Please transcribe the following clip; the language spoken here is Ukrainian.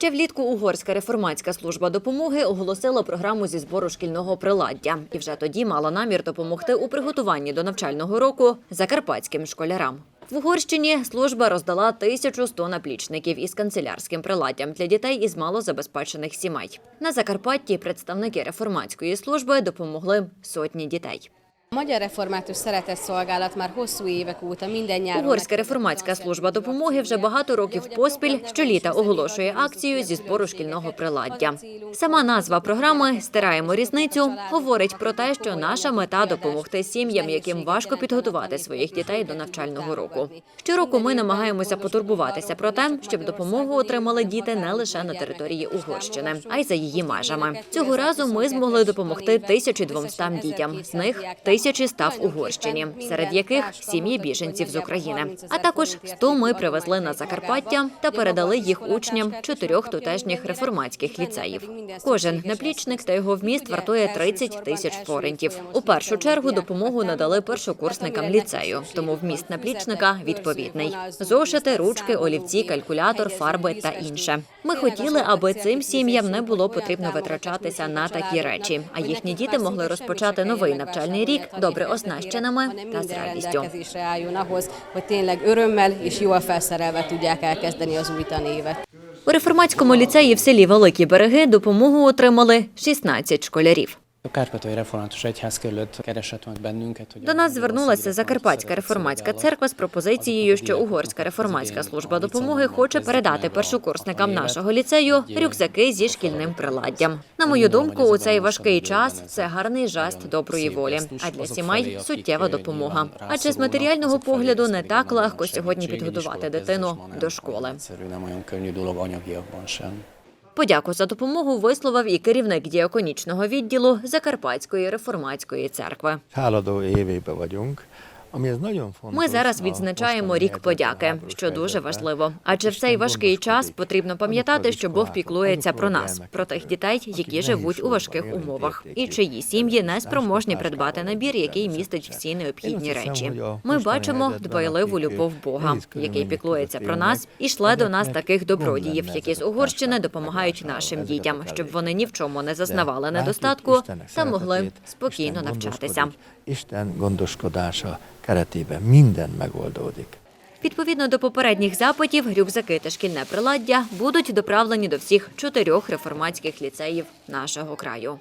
Ще влітку Угорська реформатська служба допомоги оголосила програму зі збору шкільного приладдя і вже тоді мала намір допомогти у приготуванні до навчального року закарпатським школярам. В Угорщині служба роздала 1100 наплічників із канцелярським приладдям для дітей із малозабезпечених сімей. На Закарпатті представники реформатської служби допомогли сотні дітей. A Magyar Református Szeretetszolgálat már hosszú évek óta minden nyáron Угорська реформатська служба допомоги вже багато років поспіль щоліта оголошує акцію зі збору шкільного приладдя. Сама назва програми Стираємо різницю говорить про те, що наша мета допомогти сім'ям, яким важко підготувати своїх дітей до навчального року. Щороку ми намагаємося потурбуватися про те, щоб допомогу отримали діти не лише на території Угорщини, а й за її межами. Цього разу ми змогли допомогти 1200 дітям. З них тисячі став Угорщині, серед яких сім'ї біженців з України. А також 100 ми привезли на Закарпаття та передали їх учням чотирьох тутешніх реформатських ліцеїв. Кожен наплічник та його вміст вартує 30 тисяч форентів. У першу чергу допомогу надали першокурсникам ліцею, тому вміст наплічника відповідний: зошити, ручки, олівці, калькулятор, фарби та інше. Ми хотіли, аби цим сім'ям не було потрібно витрачатися на такі речі, а їхні діти могли розпочати новий навчальний рік добре оснащеними та з радістю. У реформатському ліцеї в селі Великі Береги допомогу отримали 16 школярів. A Kárpátai Református Egyházkerület keresett meg bennünket, hogy До нас звернулася Закарпатська реформатська церква з пропозицією, що Угорська реформатська служба допомоги хоче передати першокурсникам нашого ліцею рюкзаки зі шкільним приладдям. На мою думку, у цей важкий час це гарний жест доброї волі, а для сімей суттєва допомога. Адже з матеріального погляду не так легко сьогодні підготувати дитину до школи. Подяку за допомогу висловив і керівник діаконічного відділу Закарпатської реформатської церкви. Ми зараз відзначаємо рік подяки, що дуже важливо. Адже в цей важкий час потрібно пам'ятати, що Бог піклується про нас, про тих дітей, які які живуть у важких умовах, і чиї сім'ї не спроможні придбати набір, який містить всі необхідні речі. Ми бачимо дбайливу любов Бога, який піклується про нас, і шле до нас таких добродіїв, які з Угорщини допомагають нашим дітям, щоб вони ні в чому не зазнавали недостатку та могли спокійно навчатися. Keretében minden megoldódik. Відповідно до попередніх запитів, рюкзаки та шкільне приладдя будуть доправлені до всіх чотирьох реформатських ліцеїв нашого краю.